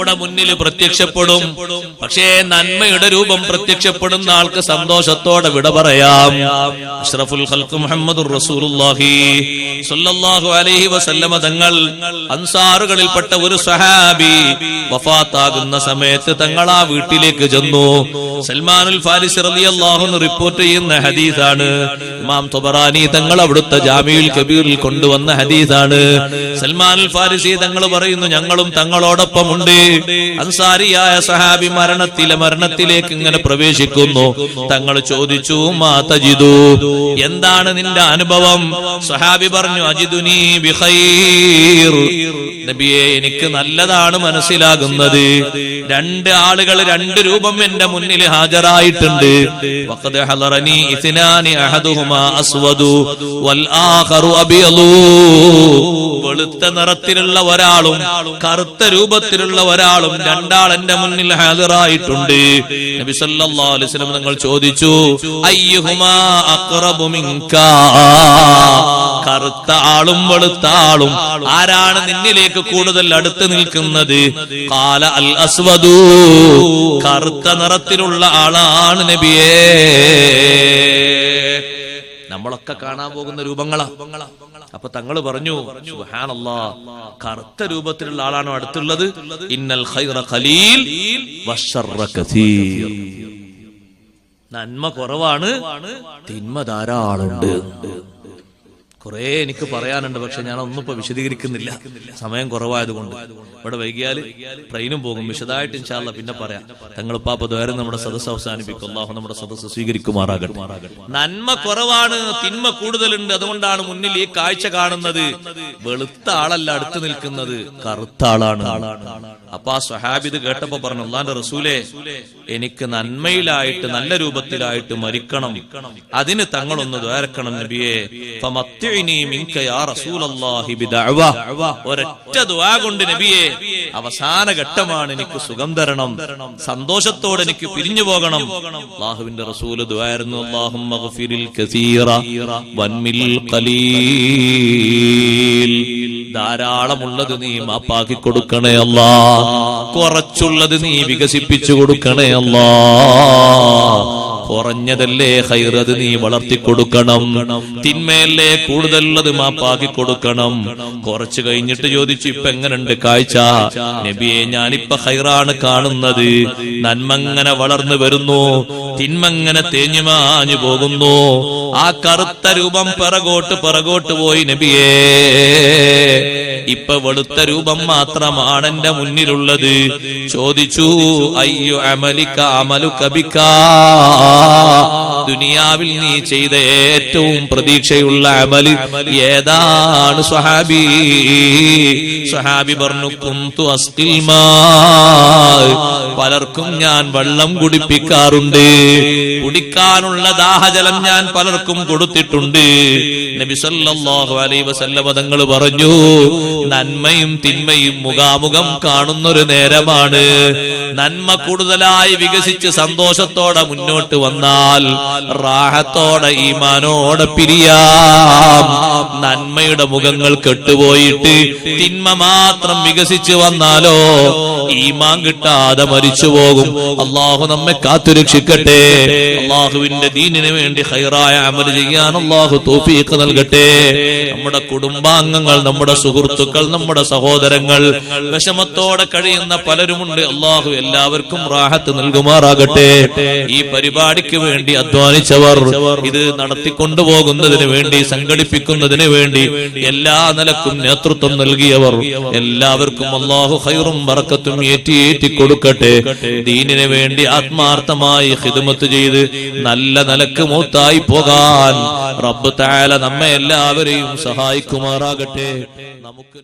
നമ്മുടെ മുന്നിൽ പ്രത്യക്ഷപ്പെടും. പക്ഷേ നന്മയുടെ രൂപം പ്രത്യക്ഷപ്പെടുന്ന ആൾക്ക് സന്തോഷത്തോടെ വിട പറയാം. അഷ്റഫുൽ ഖൽഖ് മുഹമ്മദ് റസൂലുള്ളാഹി. സ്വല്ലല്ലാഹു അലൈഹി വസല്ലമ തങ്ങൾ അൻസാറുകളിൽപ്പെട്ട ഒരു സഹാബി വഫാത്താകുന്ന സമയത്ത് തങ്ങൾ ആ വീട്ടിലേക്ക് ചെന്നു. സൽമാനുൽ ഫാരിസ് റളിയല്ലാഹു അൻഹു റിപ്പോർട്ട് ചെയ്യുന്ന ഹദീസാണ്. ഇമാം തുബറാനി തങ്ങൾ അവിടുത്തെ ജാമിയുൽ കബീറിൽ കൊണ്ടുവന്ന ഹദീസാണ്. സൽമാനുൽ ഫാരിസി തങ്ങൾ പറയുന്നു ഞങ്ങളും തങ്ങളോടൊപ്പമുണ്ട്. അൻസാരിയായ സഹാബി മരണത്തിലെ മരണത്തിലേക്ക് ഇങ്ങനെ പ്രവേശിക്കുന്നു. തങ്ങൾ ചോദിച്ചു മാ തജിദു എന്താണ് നിന്റെ അനുഭവം? സഹാബി പറഞ്ഞു അജിദുനി നബിയെ എനിക്ക് നല്ലതാണ് മനസ്സിലാകുന്നത്. രണ്ട് ആളുകൾ രണ്ട് രൂപം എന്റെ മുന്നിൽ ഹാജരായിട്ടുണ്ട്. വെളുത്ത നിറത്തിലുള്ള ഒരാളും കറുത്ത രൂപത്തിലുള്ള ഒരാളും രണ്ടാൾ എന്റെ മുന്നിൽ ഹാജറായിട്ടുണ്ട് നബി സല്ലല്ലാഹു അലൈഹി വസല്ലം നിങ്ങൾ ചോദിച്ചു കറുത്ത ആളും വെളുത്ത ആളും ആരാണ് നിന്നിലേക്ക് കൂടുതൽ അടുത്ത് നിൽക്കുന്നത്? കാല അൽ അസ്വദു. കറുത്ത നിറത്തിലുള്ള ആളാണ് നബിയേ. നമ്മളൊക്കെ കാണാൻ പോകുന്ന രൂപങ്ങളാ. അപ്പൊ തങ്ങൾ പറഞ്ഞു കറുത്ത രൂപത്തിലുള്ള ആളാണോ അടുത്തുള്ളത്? ഇന്നൽ ഖലീൽ നന്മ കുറവാണ് തിന്മ ധാരാളുണ്ട്. കുറെ എനിക്ക് പറയാനുണ്ട് പക്ഷെ ഞാൻ ഒന്നും ഇപ്പൊ വിശദീകരിക്കുന്നില്ല. സമയം കുറവായതുകൊണ്ട്. ഇവിടെ വൈകിയാൽ ട്രെയിനും പോകും. വിശദമായിട്ട് ഇൻഷാല്ല പിന്നെ പറയാം. തങ്ങളിപ്പാപ്പ ദ്വാരം നമ്മുടെ സദസ് അവസാനിപ്പിക്കും. അള്ളാഹു നമ്മുടെ സദസ് സ്വീകരിക്കുമാറാകട്ടെ. നന്മ കുറവാണ് തിന്മ കൂടുതലുണ്ട്. അതുകൊണ്ടാണ് മുന്നിൽ ഈ കാഴ്ച കാണുന്നത്. വെളുത്ത ആളല്ല അടുത്ത് നിൽക്കുന്നത്. കറുത്ത ആളാണ്. അപ്പൊ ആ സ്വഹാബിത് കേട്ടപ്പോ പറഞ്ഞു അള്ളാന്റെ റസൂലെ എനിക്ക് നന്മയിലായിട്ട് നല്ല രൂപത്തിലായിട്ട് മരിക്കണം. അതിന് തങ്ങളൊന്ന് ദ്വാരക്കണം നബിയെ. ഒരൊറ്റ ദുആ കൊണ്ട് നബിയെ അവസാന ഘട്ടമാണ് എനിക്ക് സുഖം തരണം. സന്തോഷത്തോടെ എനിക്ക് പിരിഞ്ഞു പോകണം. അള്ളാഹുവിന്റെ റസൂൽ അല്ലാഹുമ്മ കസീറ വൻമിൽ ഖലീൽ. ധാരാളമുള്ളത് നീ മാപ്പാക്കി കൊടുക്കണേ അല്ല. കുറച്ചുള്ളത് നീ വികസിപ്പിച്ചു കൊടുക്കണേ അല്ല. കുറഞ്ഞതല്ലേ ഹൈറത് നീ വളർത്തി കൊടുക്കണം. തിന്മയല്ലേ കൂടുതലുള്ളത് മാപ്പാക്കി കൊടുക്കണം. കുറച്ചു കഴിഞ്ഞിട്ട് ചോദിച്ചു ഇപ്പൊ എങ്ങനെയുണ്ട് കാഴ്ച? നബിയെ ഞാനിപ്പൊ ഹൈറാണ് കാണുന്നത്. നന്മങ്ങനെ വളർന്നു വരുന്നു. തിന്മങ്ങനെ തേഞ്ഞു മാഞ്ഞു പോകുന്നു. ആ കറുത്ത രൂപം പിറകോട്ട് പിറകോട്ട് പോയി നബിയേ. ഇപ്പൊ വെളുത്ത രൂപം മാത്രമാണ് എന്റെ മുന്നിലുള്ളത്. ചോദിച്ചു അയ്യോ അമലിക്ക അമലു കബിക്ക ദുനിയാവിൽ നീ ചെയ്ത ഏറ്റവും പ്രതീക്ഷയുള്ള അമൽ ഏതാണ് സ്വഹാബി? സ്വഹാബി പറഞ്ഞു കുന്തു. പലർക്കും ഞാൻ വെള്ളം കുടിപ്പിക്കാറുണ്ട്. കുടിക്കാനുള്ള ദാഹജലം ഞാൻ പലർക്കും കൊടുത്തിട്ടുണ്ട്. നബി സല്ലല്ലാഹു അലൈഹി വസല്ലമ തങ്ങൾ പറഞ്ഞു നന്മയും തിന്മയും മുഖാമുഖം കാണുന്നൊരു നേരമാണ്. നന്മ കൂടുതലായി വികസിച്ച് സന്തോഷത്തോടെ മുന്നോട്ട് വന്നാൽ റാഹത്തോടെ ഈമാനോടെ പിരിയാം. നന്മയുടെ മുഖങ്ങൾ കെട്ടുപോയിട്ട് തിന്മ മാത്രം വികസിച്ച് വന്നാലോ ഈമാൻ കിട്ടാതെ മരിച്ചു പോകും. അള്ളാഹു നമ്മെ കാത്തുരക്ഷിക്കട്ടെ. അള്ളാഹുവിന്റെ ദീനിനു വേണ്ടി ഹൈറായ അമൽ ചെയ്യാൻ അള്ളാഹു തോഫീക്ക് നൽകട്ടെ. നമ്മുടെ കുടുംബാംഗങ്ങൾ നമ്മുടെ സുഹൃത്തുക്കൾ നമ്മുടെ സഹോദരങ്ങൾ വിഷമത്തോടെ കഴിയുന്ന പലരുമുണ്ട്. അള്ളാഹു എല്ലാവർക്കും റാഹത്ത് നൽകുമാറാകട്ടെ. ഈ പരിപാടിക്ക് വേണ്ടി അധ്വാനിച്ചവർ ഇത് നടത്തിക്കൊണ്ടുപോകുന്നതിന് വേണ്ടി സംഘടിപ്പിക്കുന്നതിന് വേണ്ടി എല്ലാ നിലക്കും നേതൃത്വം നൽകിയവർ എല്ലാവർക്കും അള്ളാഹു ഹൈറും വറക്കത്തും ഏറ്റി ഏറ്റി കൊടുക്കട്ടെ. ദീനിനു വേണ്ടി ആത്മാർത്ഥമായി ഹിദമത്ത് ചെയ്ത് നല്ല നിലയ്ക്ക് മൂത്തായി പോകാൻ റബ്ബ് താല നമ്മെ എല്ലാവരെയും സഹായിക്കുമാറാകട്ടെ. നമുക്ക്